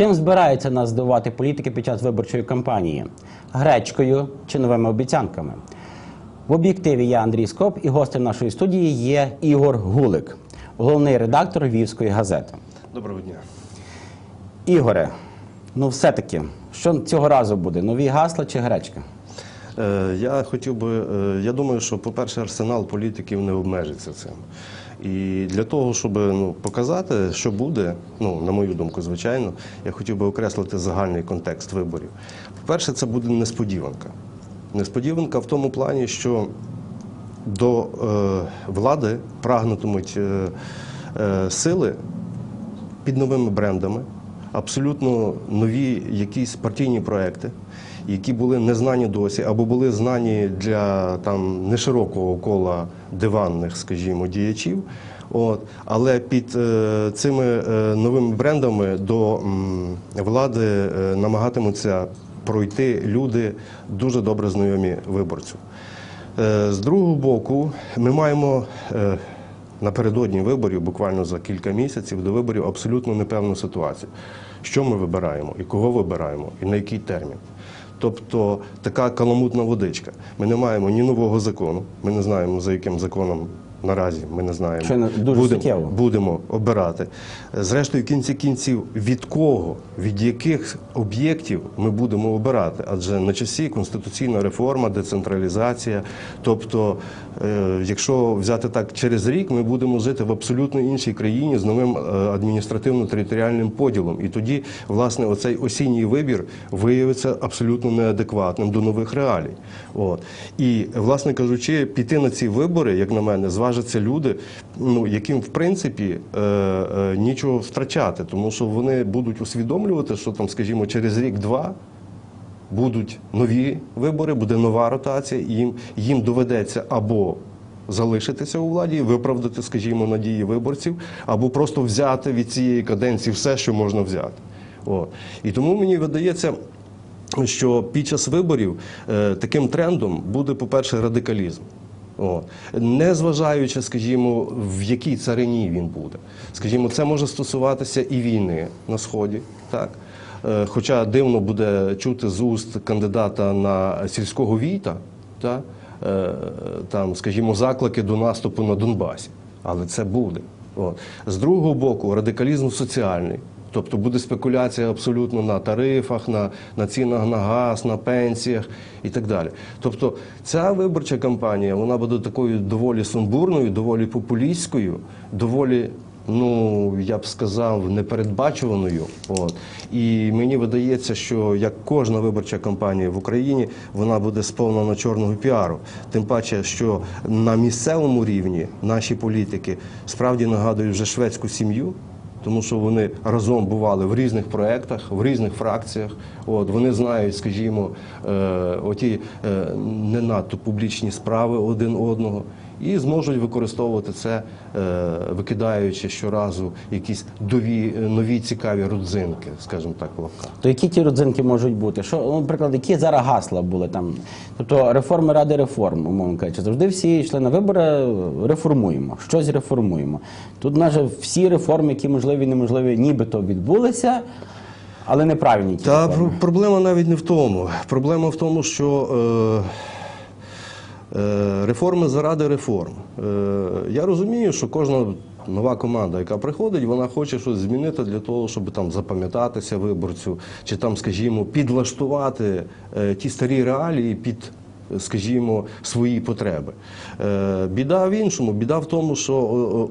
Чим збираються нас здивувати політики під час виборчої кампанії? Гречкою чи новими обіцянками? В об'єктиві я Андрій Скоп і гостем нашої студії є Ігор Гулик, головний редактор Львівської газети. Доброго дня. Ігоре, ну все-таки, що цього разу буде? Нові гасла чи гречка? Е, Я хотів би, е, я думаю, що, по-перше, арсенал політиків не обмежиться цим. І для того, щоб ну, показати, що буде, ну, на мою думку, звичайно, я хотів би окреслити загальний контекст виборів. По-перше, це буде несподіванка. Несподіванка в тому плані, що до е, влади прагнутимуть е, е, сили під новими брендами, абсолютно нові якісь партійні проекти, які були не знані досі, або були знані для там неширокого кола диванних, скажімо, діячів. От. Але під е, цими е, новими брендами до м, влади е, намагатимуться пройти люди дуже добре знайомі виборцю. Е, З другого боку, ми маємо е, напередодні виборів, буквально за кілька місяців до виборів, абсолютно непевну ситуацію. Що ми вибираємо і кого вибираємо, і на який термін. Тобто така каламутна водичка. Ми не маємо ні нового закону, ми не знаємо, за яким законом наразі ми не знаємо. Не- дуже будемо, суттєво. будемо обирати. Зрештою, в кінці кінців, від кого, від яких об'єктів ми будемо обирати? Адже на часі конституційна реформа, децентралізація. Тобто, е, якщо взяти так, через рік ми будемо жити в абсолютно іншій країні з новим е, адміністративно-територіальним поділом. І тоді, власне, оцей осінній вибір виявиться абсолютно неадекватним до нових реалій. От. І, власне кажучи, піти на ці вибори, як на мене, зважаться люди, ну, яким в принципі е, е, нічого втрачати, тому що вони будуть усвідомлювати, що там, скажімо, через рік-два. Будуть нові вибори, буде нова ротація, і їм, їм доведеться або залишитися у владі, виправдати, скажімо, надії виборців, або просто взяти від цієї каденції все, що можна взяти. О. І тому мені видається, що під час виборів е, таким трендом буде, по-перше, радикалізм. О. Не зважаючи, скажімо, в якій царині він буде. Скажімо, це може стосуватися і війни на Сході, так? Е, Хоча дивно буде чути з уст кандидата на сільського війта, та, е, там, скажімо, заклики до наступу на Донбасі. Але це буде. От. З другого боку, радикалізм соціальний. Тобто буде спекуляція абсолютно на тарифах, на, на цінах на газ, на пенсіях і так далі. Тобто ця виборча кампанія вона буде такою доволі сумбурною, доволі популістською, доволі, ну я б сказав, непередбачуваною. От. І мені видається, що як кожна виборча кампанія в Україні, вона буде сповнена чорного піару. Тим паче, що на місцевому рівні наші політики справді нагадують вже шведську сім'ю тому що вони разом бували в різних проєктах, в різних фракціях. От вони знають, скажімо, е, оті е, не надто публічні справи один одного. І зможуть використовувати це, е, викидаючи щоразу якісь дові, нові цікаві родзинки, скажімо так, в лапках. То які ті родзинки можуть бути? Що, ну, наприклад, які зараз гасла були там? Тобто реформи ради реформ, умовно кажучи, завжди всі йшли на вибори, реформуємо, щось реформуємо. Тут майже всі реформи, які можливі і неможливі, нібито відбулися, але неправильні ті Та реформи. проблема навіть не в тому. Проблема в тому, що е, е, реформи заради реформ. Е, я розумію, що кожна нова команда, яка приходить, вона хоче щось змінити для того, щоб там запам'ятатися виборцю, чи там, скажімо, підлаштувати е, ті старі реалії під. Скажімо, свої потреби. Е, Біда в іншому, біда в тому, що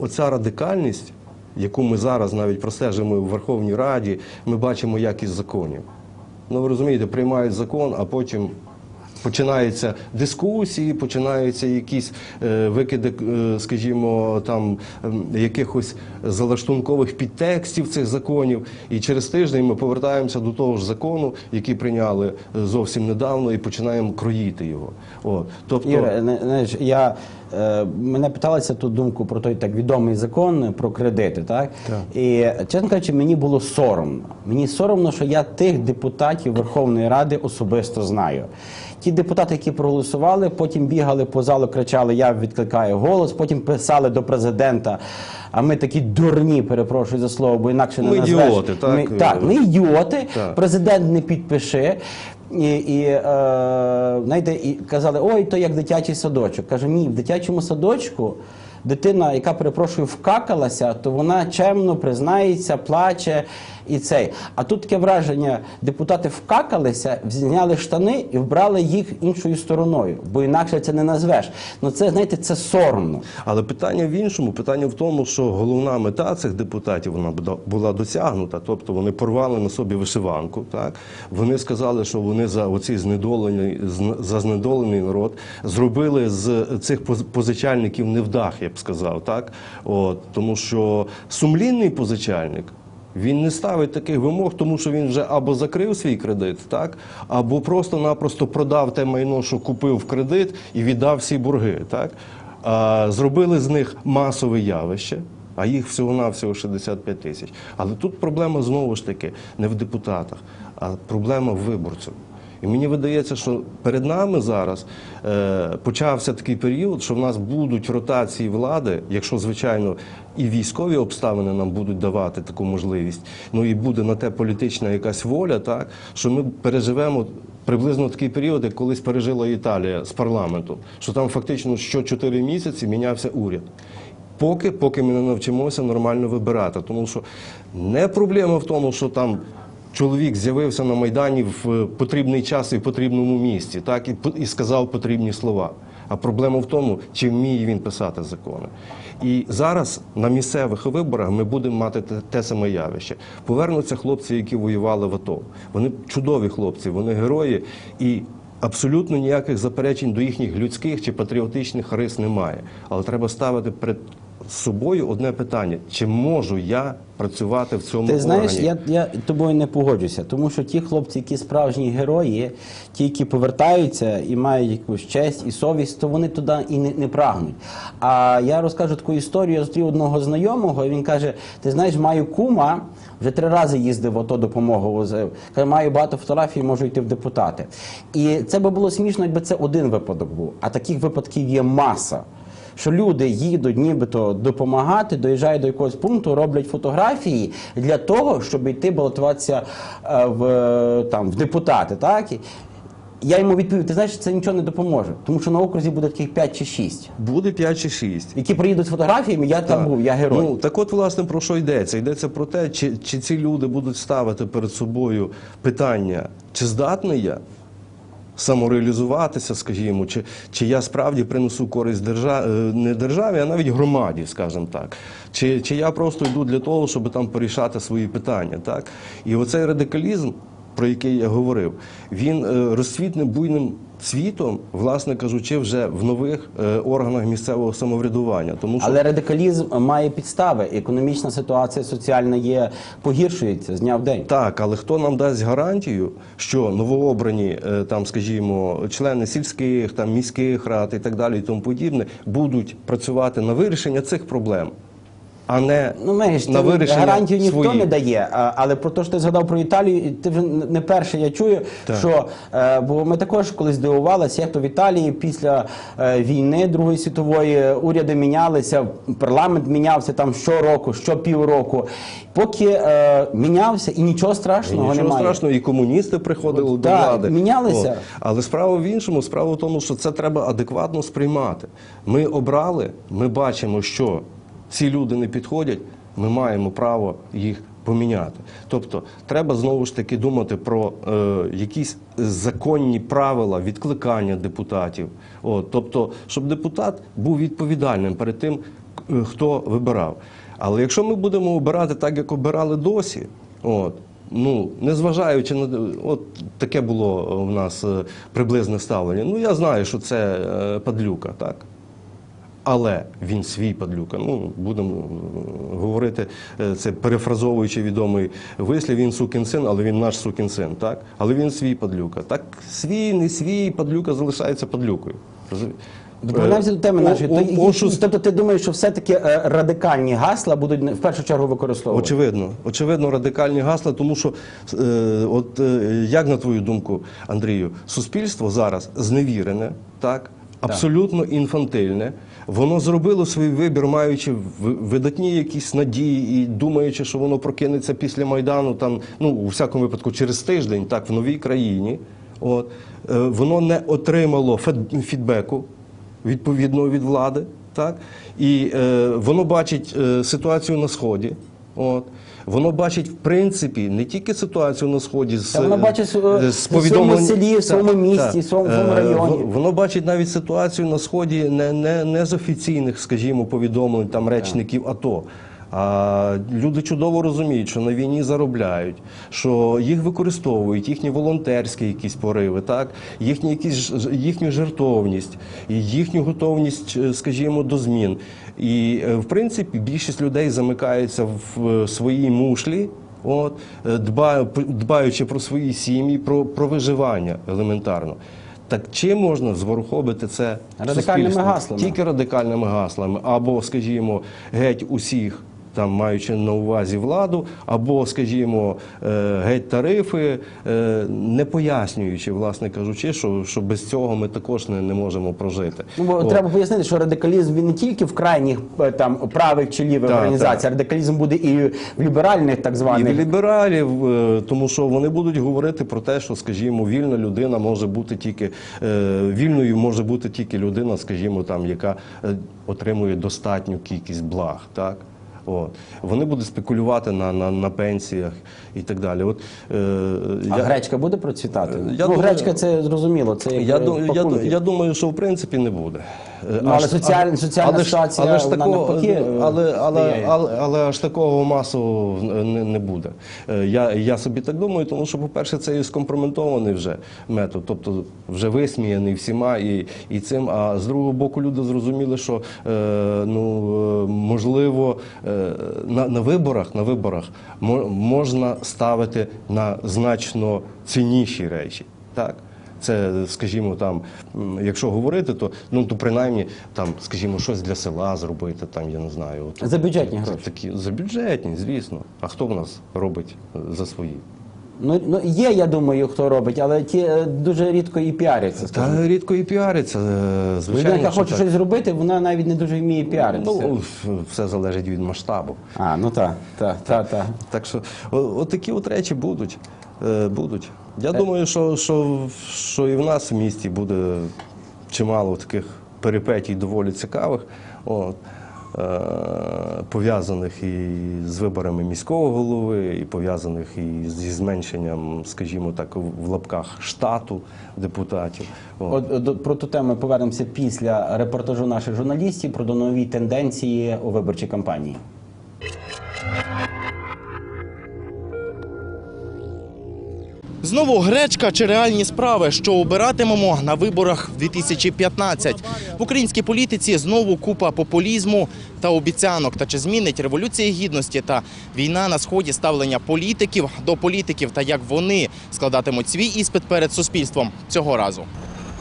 оця радикальність, яку ми зараз навіть простежимо в Верховній Раді, ми бачимо якість законів. Ну, ви розумієте, приймають закон, а потім починаються дискусії, починаються якісь е, викиди, е, скажімо, там якихось залаштункових підтекстів цих законів. І через тиждень ми повертаємося до того ж закону, який прийняли е, зовсім недавно, і починаємо кроїти його. От. Тобто, не- знаєш, я мене питалися ту думку про той так відомий закон про кредити, так? Так. І чесно кажучи, мені було соромно. Мені соромно, що я тих депутатів Верховної Ради особисто знаю. Ті депутати, які проголосували, потім бігали по залу, кричали: Я відкликаю голос, потім писали до президента. А ми такі дурні, перепрошую за слово, бо інакше не Ми назвеш. ідіоти, так? Ми, так, ми ідіоти. Так. Президент не підпиши. І, і, е, знаєте, і казали, ой, то як дитячий садочок. Кажу, ні, в дитячому садочку дитина, яка перепрошую, вкакалася, то вона чемно признається, плаче і цей. А тут таке враження: депутати вкакалися, зняли штани і вбрали їх іншою стороною, бо інакше це не назвеш. Ну це знаєте, це соромно. Але питання в іншому, питання в тому, що головна мета цих депутатів вона була- досягнута. Тобто вони порвали на собі вишиванку. Так вони сказали, що вони за оцей знедолений зн- за знедолений народ зробили з цих поз- позичальників невдах, я б сказав, так от тому, що сумлінний позичальник. Він не ставить таких вимог, тому що він вже або закрив свій кредит, так, або просто-напросто продав те майно, що купив в кредит, і віддав всі борги. Так. А, зробили з них масове явище, а їх всього-навсього 65 тисяч. Але тут проблема знову ж таки не в депутатах, а проблема в виборців. І мені видається, що перед нами зараз е, почався такий період, що в нас будуть ротації влади, якщо звичайно і військові обставини нам будуть давати таку можливість, ну і буде на те політична якась воля, так що ми переживемо. Приблизно такий період, як колись пережила Італія з парламентом, що там фактично що 4 місяці мінявся уряд. Поки, поки ми не навчимося нормально вибирати. Тому що не проблема в тому, що там чоловік з'явився на Майдані в е, потрібний час і в потрібному місці, так, і, і сказав потрібні слова. А проблема в тому, чи вміє він писати закони. І зараз на місцевих виборах ми будемо мати те, те саме явище. Повернуться хлопці, які воювали в АТО. Вони чудові хлопці, вони герої і. Абсолютно ніяких заперечень до їхніх людських чи патріотичних рис немає. Але треба ставити перед собою одне питання: чи можу я працювати в цьому Ти знаєш, органі? я, я тобою не погоджуся, тому що ті хлопці, які справжні герої, ті, які повертаються і мають якусь честь і совість, то вони туди і не, не прагнуть. А я розкажу таку історію. Я зустрів одного знайомого, і він каже: Ти знаєш, маю кума, вже три рази їздив, ото допомогу возив. Каже, маю багато фотографій, можу йти в депутати. І це би було смішно, якби це один випадок був. А таких випадків є маса що люди їдуть нібито допомагати, доїжджають до якогось пункту, роблять фотографії для того, щоб йти балотуватися е, в, е, там, в депутати. Так? Я йому відповів, ти знаєш, це нічого не допоможе, тому що на окрузі буде таких 5 чи 6, Буде 5 чи 6. які приїдуть з фотографіями, я там був, я герой. Ну, так от, власне, про що йдеться? Йдеться про те, чи, чи ці люди будуть ставити перед собою питання, чи здатний я самореалізуватися, скажімо, чи, чи я справді принесу користь держа... е, не державі, а навіть громаді, скажімо так. Чи, чи я просто йду для того, щоб там порішати свої питання. Так? І оцей радикалізм, про який я говорив, він е, розцвітне буйним цвітом, власне кажучи, вже в нових е, органах місцевого самоврядування. Тому що Але радикалізм має підстави. Економічна ситуація соціальна є погіршується з дня в день. Так, але хто нам дасть гарантію, що новообрані е, там, скажімо, члени сільських, там міських рад і так далі, і тому подібне, будуть працювати на вирішення цих проблем, а не Ну, Мегіш, на вирішення гарантію ніхто своїх. не дає. Але про те, що ти згадав про Італію, ти вже не перше я чую, Так. що е, бо ми також колись здивувалися, як то в Італії після е, війни Другої світової уряди мінялися, парламент мінявся там щороку, щопівроку. Поки е, мінявся і нічого страшного Нічого немає. страшного, і комуністи приходили до Так, влади. мінялися. От. Але справа в іншому, справа в тому, що це треба адекватно сприймати. Ми обрали, ми бачимо, що ці люди не підходять, ми маємо право їх поміняти. Тобто, треба знову ж таки думати про е, якісь законні правила відкликання депутатів. От, тобто, щоб депутат був відповідальним перед тим, е, хто вибирав. Але якщо ми будемо обирати так, як обирали досі, от, ну, незважаючи на от таке було в нас е, приблизне ставлення. Ну, я знаю, що це е, падлюка, так? Але він свій падлюка. Ну, будемо е, говорити, е, це перефразовуючи відомий вислів, він сукін син, але він наш сукін син, так? Але він свій падлюка. Так свій, не свій, падлюка залишається падлюкою. Повернемося до теми нашої. о- То, і- тобто ти думаєш, що все-таки е, радикальні гасла будуть в першу чергу використовувати? Очевидно, очевидно, радикальні гасла, тому що, е, от е, як на твою думку, Андрію, суспільство зараз зневірене, так, абсолютно інфантильне. Воно зробило свій вибір, маючи видатні якісь надії і думаючи, що воно прокинеться після Майдану, там, ну, у всякому випадку, через тиждень, так, в новій країні. От, е, воно не отримало фідбеку відповідного від влади, так і е, воно бачить е, ситуацію на сході. От воно бачить в принципі не тільки ситуацію на сході з, Та воно бачить, з повідомлень... в своєму селі, в своєму місті, в своєму- в своєму Е, районі. Воно бачить навіть ситуацію на сході не, не, не з офіційних, скажімо, повідомлень там речників АТО. А люди чудово розуміють, що на війні заробляють, що їх використовують, їхні волонтерські якісь пориви, так їхні якісь їхню жертовність, їхню готовність, е, скажімо, до змін. І е, в принципі більшість людей замикаються в своїй мушлі. От е, дбаю- дбаючи про свої сім'ї, про, про виживання елементарно. Так чим можна зворухобити це Радикальними суспільство? гаслами. Тільки радикальними гаслами, або, скажімо, геть усіх. Там маючи на увазі владу, або, скажімо, е, геть тарифи, е, не пояснюючи, власне кажучи, що, що без цього ми також не, не можемо прожити. Ну, бо От. треба пояснити, що радикалізм він не тільки в крайніх е, там правих чи лівих організаціях, радикалізм буде і в ліберальних так І званих. в лібералів, тому що вони будуть говорити про те, що, скажімо, вільна людина може бути тільки вільною може бути тільки людина, скажімо, там, яка отримує достатню кількість благ. Так? От. Вони будуть спекулювати на, на, на пенсіях і так далі. От, е, А я- гречка буде процвітати? Я ну, думаю- гречка це зрозуміло. Це як, Я, я, я думаю, що в принципі не буде. Е, Ну, але соціальна але ж- ситуація, але ж такого- навпаки, е, але, але, але, але аж такого масу не, не буде. Е, Я, я собі так думаю, тому що, по-перше, це і скомпрометований вже метод, тобто вже висміяний всіма і, і цим. А з другого боку, люди зрозуміли, що е, ну, можливо е, на, на виборах, на виборах мо- можна ставити на значно цінніші речі. Так? Це, скажімо, там, якщо говорити, то ну то принаймні там, скажімо, щось для села зробити, там я не знаю. От, За бюджетні гроші. Такі за бюджетні, звісно. А хто в нас робить е, за свої? Ну, ну є, я думаю, хто робить, але ті е, дуже рідко і піаряться. скажімо. Та рідко і піариться, е, звичайно. Людина, яка що хоче так. щось зробити, вона навіть не дуже вміє піаритися. Ну, все залежить від масштабу. А, ну так, так, так, так. Так що о- от такі от речі будуть. Е, будуть. Е. Я думаю, що, що, що і в нас в місті буде чимало таких перипетій доволі цікавих, от, пов'язаних і з виборами міського голови, і пов'язаних і зі зменшенням, скажімо так, в лапках штату депутатів. От. От, до- про ту тему повернемося після репортажу наших журналістів про нові тенденції у виборчій кампанії. Знову гречка чи реальні справи, що обиратимемо на виборах в 2015. В українській політиці знову купа популізму та обіцянок. Та чи змінить революція гідності та війна на сході ставлення політиків до політиків та як вони складатимуть свій іспит перед суспільством цього разу?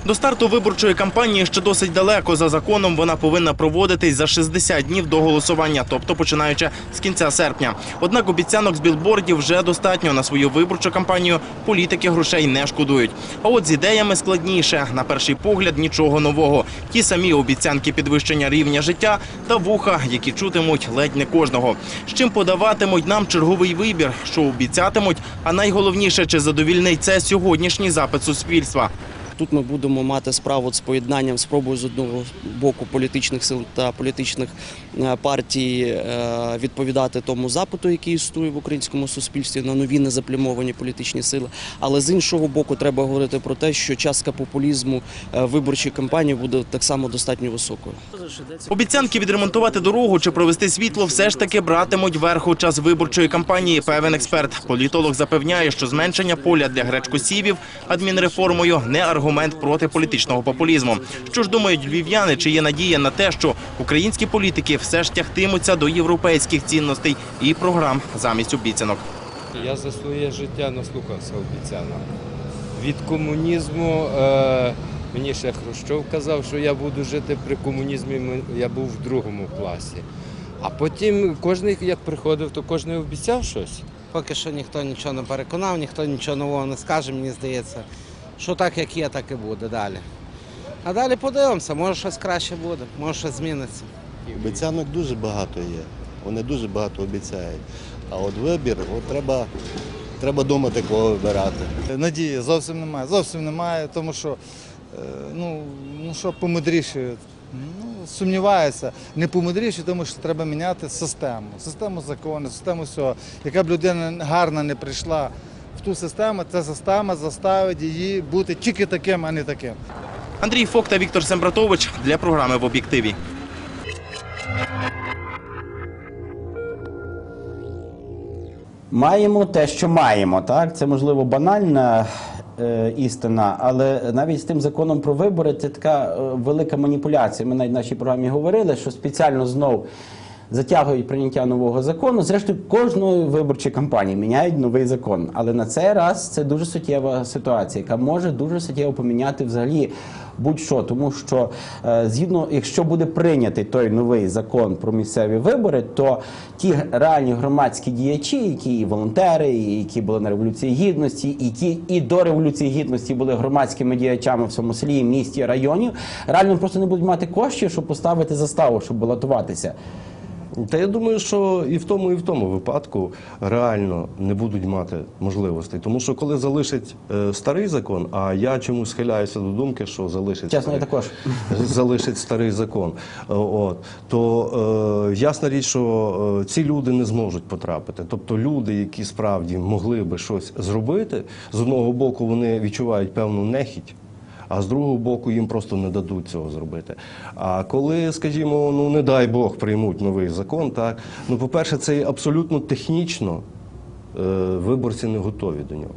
До старту виборчої кампанії ще досить далеко. За законом вона повинна проводитись за 60 днів до голосування, тобто починаючи з кінця серпня. Однак обіцянок з білбордів вже достатньо на свою виборчу кампанію. Політики грошей не шкодують. А от з ідеями складніше. На перший погляд нічого нового. Ті самі обіцянки підвищення рівня життя та вуха, які чутимуть ледь не кожного. З чим подаватимуть нам черговий вибір, що обіцятимуть, а найголовніше, чи задовільнить це сьогоднішній запит суспільства. Тут ми будемо мати справу з поєднанням спробою з одного боку політичних сил та політичних е, партій е, відповідати тому запиту, який існує в українському суспільстві на нові незаплямовані політичні сили. Але з іншого боку, треба говорити про те, що частка популізму е, в виборчій кампанії буде так само достатньо високою. Обіцянки відремонтувати дорогу чи провести світло все ж таки братимуть верх у час виборчої кампанії. Певен експерт. Політолог запевняє, що зменшення поля для гречкосівів адмінреформою не аргумент проти політичного популізму. Що ж думають львів'яни, чи є надія на те, що українські політики все ж тягтимуться до європейських цінностей і програм замість обіцянок. Я за своє життя наслухався обіцянок. Від комунізму е, Мені ще Хрущов казав, що я буду жити при комунізмі, я був в другому класі. А потім кожен, як приходив, то кожен обіцяв щось. Поки що ніхто нічого не переконав, ніхто нічого нового не скаже, мені здається. Що так, як є, так і буде далі. А далі подивимося, може щось краще буде, може щось зміниться. Обіцянок дуже багато є. Вони дуже багато обіцяють. А от вибір, от треба, треба думати, кого вибирати. Надії зовсім немає. Зовсім немає, тому що е, ну, ну що помудріші. Ну, сумніваюся, не помудріші, тому що треба міняти систему. Систему закону, систему всього. Яка б людина гарна не прийшла в ту систему, ця система заставить її бути тільки таким, а не таким. Андрій Фок та Віктор Сембратович для програми в об'єктиві. Маємо те, що маємо. Так, це можливо банальна е, істина, але навіть з тим законом про вибори це така е, велика маніпуляція. Ми навіть в нашій програмі говорили, що спеціально знов затягують прийняття нового закону. Зрештою, кожної виборчої кампанії міняють новий закон. Але на цей раз це дуже суттєва ситуація, яка може дуже суттєво поміняти взагалі будь-що, тому що е, згідно, якщо буде прийнятий той новий закон про місцеві вибори, то ті реальні громадські діячі, які і волонтери, і які були на революції гідності, і які і до революції гідності були громадськими діячами в цьому селі, місті, районі, реально просто не будуть мати коштів, щоб поставити заставу, щоб балотуватися. Та я думаю, що і в тому, і в тому випадку реально не будуть мати можливостей. Тому що коли залишить е, старий закон, а я чомусь схиляюся до думки, що залишить Чесно, я старий, також. залишить старий закон, е, от, то е, ясна річ, що е, ці люди не зможуть потрапити. Тобто люди, які справді могли би щось зробити, з одного боку вони відчувають певну нехідь. А з другого боку їм просто не дадуть цього зробити. А коли, скажімо, ну не дай Бог приймуть новий закон, так ну по-перше, це абсолютно технічно е, виборці не готові до нього.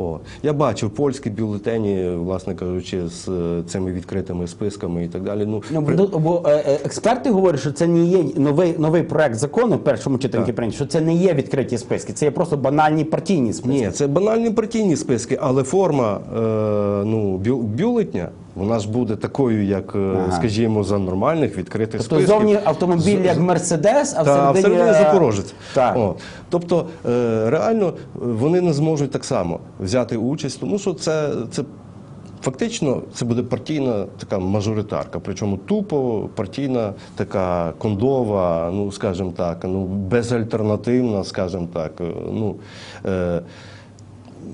О, я бачив польські бюлетені, власне кажучи, з е, цими відкритими списками і так далі. Ну, Ну, при- бо, е, е, експерти говорять, що це не є новий новий проект закону в першому читанні прийнятий, що це не є відкриті списки, це є просто банальні партійні списки. Ні, це банальні партійні списки, але форма е, ну, бю- бюлетня, вона ж буде такою, як, е, Ага. скажімо, за нормальних відкритих Тобто списків. зовні автомобіль З- як Мерседес, а Та, всередині, всередині Запорожець. Так. О, тобто, е, реально е, вони не зможуть так само взяти участь, тому що це, це фактично це буде партійна така мажоритарка, причому тупо партійна така кондова, ну скажімо так, ну безальтернативна, скажімо так. Ну, е,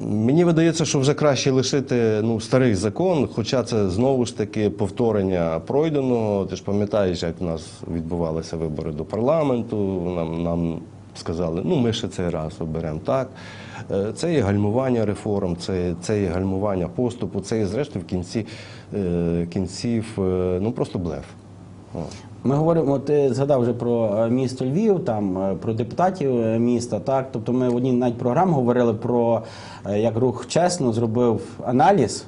Мені видається, що вже краще лишити ну, старий закон, хоча це знову ж таки повторення пройденого. Ти ж пам'ятаєш, як в нас відбувалися вибори до парламенту. Нам, нам сказали, ну ми ще цей раз оберемо так. Е, Це є гальмування реформ, це, це є гальмування поступу, це є зрештою в кінці е, кінців е, ну просто блеф. Ми говоримо, ти згадав вже про е, місто Львів, там е, про депутатів е, міста. Так, тобто ми в одній навіть програмі говорили про як рух чесно зробив аналіз.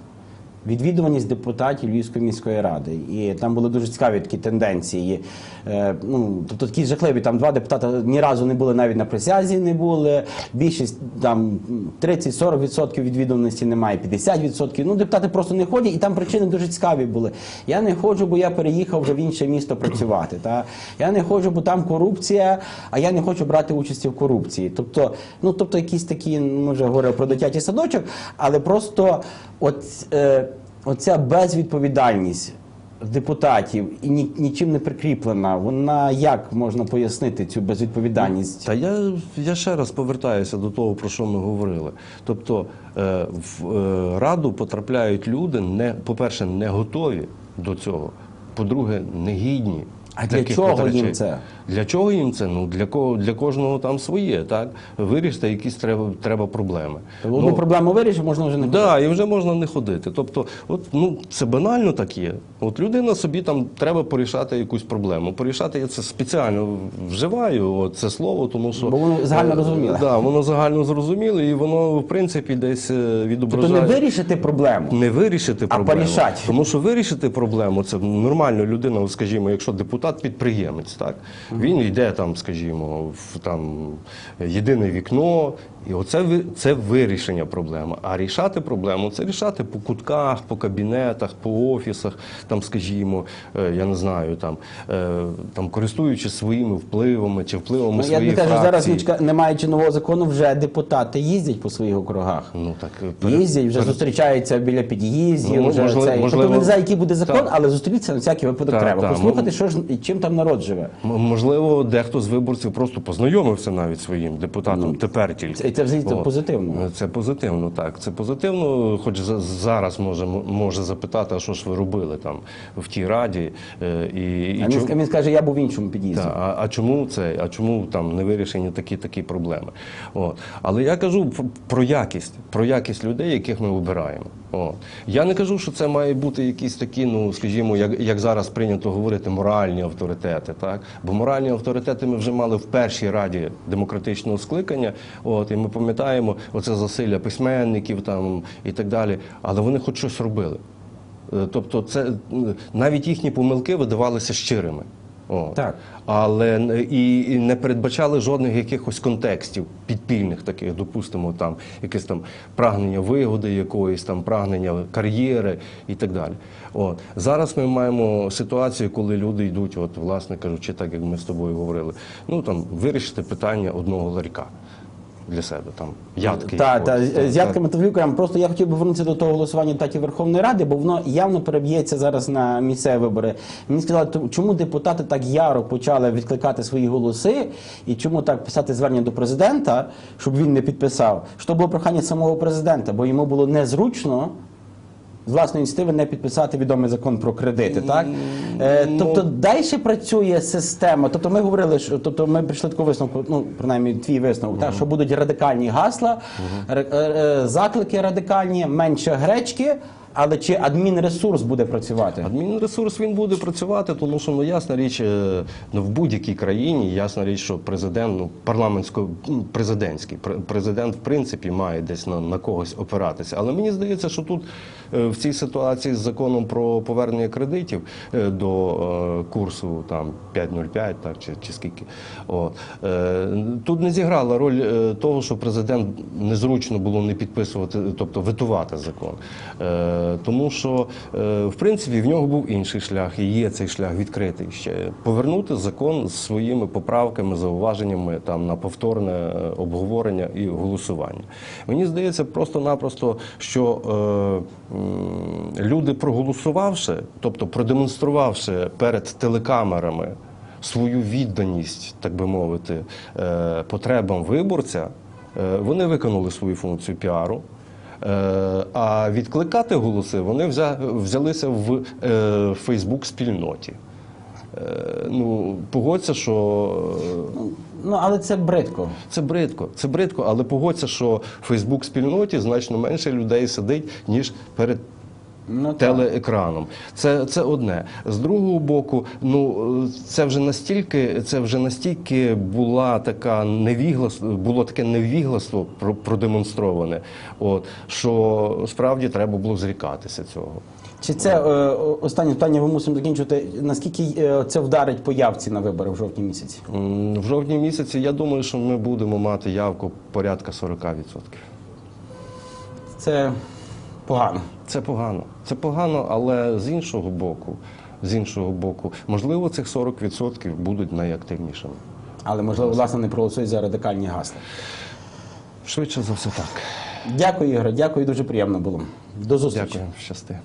Відвідуваність депутатів Львівської міської ради, і там були дуже цікаві такі тенденції. Е, ну тобто такі жахливі. Там два депутати ні разу не були навіть на присязі, не були. Більшість там 30-40% відвідуваності немає, 50%. Ну депутати просто не ходять, і там причини дуже цікаві були. Я не ходжу, бо я переїхав вже в інше місто працювати. Та я не ходжу, бо там корупція, а я не хочу брати участі в корупції. Тобто, ну тобто, якісь такі, ми вже говорили про дитячий садочок, але просто от. Е, Оця безвідповідальність депутатів і ні, нічим не прикріплена, вона як можна пояснити цю безвідповідальність? Та я, я ще раз повертаюся до того, про що ми говорили. Тобто е, в е, раду потрапляють люди, не, по-перше, не готові до цього. По-друге, не гідні. А для чого їм це? Для чого їм це? Ну для кого для кожного там своє, так? Вирішити якісь треба, треба проблеми. Одну Ну, проблему вирішив, можна вже не Да, і вже можна не ходити. Тобто, от ну це банально так є. От людина собі там треба порішати якусь проблему. Порішати я це спеціально вживаю от це слово, тому що Бо воно загально Е, зрозуміле. Да, воно загально зрозуміле, і воно в принципі десь е, Тобто не вирішити проблему. Не вирішити проблему, А порішать. Тому що вирішити проблему це нормально людина, скажімо, якщо депутат депутат-підприємець. Так? Він йде там, скажімо, в там, єдине вікно, і оце це вирішення проблеми. А рішати проблему це рішати по кутках, по кабінетах, по офісах, там, скажімо, е, я не знаю, там, е, там користуючись своїми впливами чи впливами Ну, я своєї не кажу, фракції. зараз не маючи нового закону, вже депутати їздять по своїх округах. Ну, так, е, Їздять, вже перед- зустрічаються біля під'їздів. Ну, вже можливо- цей. можливо- тобто не знаю, який буде закон, Так. але зустрітися на всякий випадок Так, треба. так. Послухати, що ж чим там народ живе. М- Можливо, дехто з виборців просто познайомився навіть своїм депутатом тепер тільки. це- це взагалі От. позитивно. Це позитивно, так. Це позитивно, хоч зараз може, може запитати, а що ж ви робили там в тій раді. е, І, і А він, чому- він скаже, я був в іншому під'їзді. а, а чому це? А чому там не вирішені такі такі проблеми? От. Але я кажу про якість, про якість людей, яких ми обираємо. От. Я не кажу, що це має бути якісь такі, ну скажімо, як, як зараз прийнято говорити, моральні авторитети. Так? Бо моральні авторитети ми вже мали в першій раді демократичного скликання. От, і ми пам'ятаємо оце засилля письменників там, і так далі. Але вони хоч щось робили. Е, Тобто, це навіть їхні помилки видавалися щирими. О. Так. Але і, і не передбачали жодних якихось контекстів підпільних таких, допустимо, там якесь там прагнення вигоди, якоїсь там прагнення кар'єри і так далі. От. Зараз ми маємо ситуацію, коли люди йдуть, от, власне кажучи, так як ми з тобою говорили, ну там вирішити питання одного ларька для себе, там ядки. Так, та, з ядками та влюками. Просто я хотів би вернутися до того голосування депутатів Верховної Ради, бо воно явно переб'ється зараз на місцеві вибори. Мені сказали, чому депутати так яро почали відкликати свої голоси, і чому так писати звернення до президента, щоб він не підписав. Що було прохання самого президента, бо йому було незручно. З власної ініціативи не підписати відомий закон про кредити, так е, тобто далі працює система. Тобто ми говорили, що тобто ми прийшли таку висновку, ну принаймні твій висновок, так що будуть радикальні гасла, е, е, заклики радикальні, менше гречки, але чи адмінресурс буде працювати? Адмінресурс він буде працювати, тому що ну ясна річ, е, ну в будь-якій країні ясна річ, що президент, ну парламентсько м, президентський президент, в принципі, має десь на, на когось опиратися. Але мені здається, що тут е, в цій ситуації з законом про повернення кредитів е, до курсу там 5.05, так чи, чи скільки, е, тут не зіграла роль того, що президент незручно було не підписувати, тобто ветувати закон. Тому що, е, в принципі, в нього був інший шлях, і є цей шлях відкритий ще. Повернути закон з своїми поправками, зауваженнями там, на повторне е, обговорення і голосування. Мені здається, просто-напросто, що е, люди, проголосувавши, тобто продемонструвавши перед телекамерами свою відданість, так би мовити, е, потребам виборця, е, вони виконали свою функцію піару. Е, А відкликати голоси вони взялися в Фейсбук-спільноті. Е, Ну, погодься, що е, Ну але це бридко. це бридко, це бридко, але погодься, що в Фейсбук-спільноті значно менше людей сидить, ніж перед Ну, телеекраном. Це, це одне. З другого боку, ну це вже настільки, це вже настільки була така невігластво, було таке невігластво про- продемонстроване, от що справді треба було зрікатися цього. Чи це е, останнє питання? Ви мусимо закінчити. Наскільки е, це вдарить по явці на вибори в жовтні місяці? В жовтні місяці я думаю, що ми будемо мати явку порядка 40%. Це погано. Це погано. Це погано, але з іншого боку, з іншого боку, можливо, цих 40% будуть найактивнішими. Але можливо, власне, не проголосують за радикальні гасла. Швидше за все так. Дякую, Ігор. Дякую, дуже приємно було. До зустрічі. Дякую, щасти.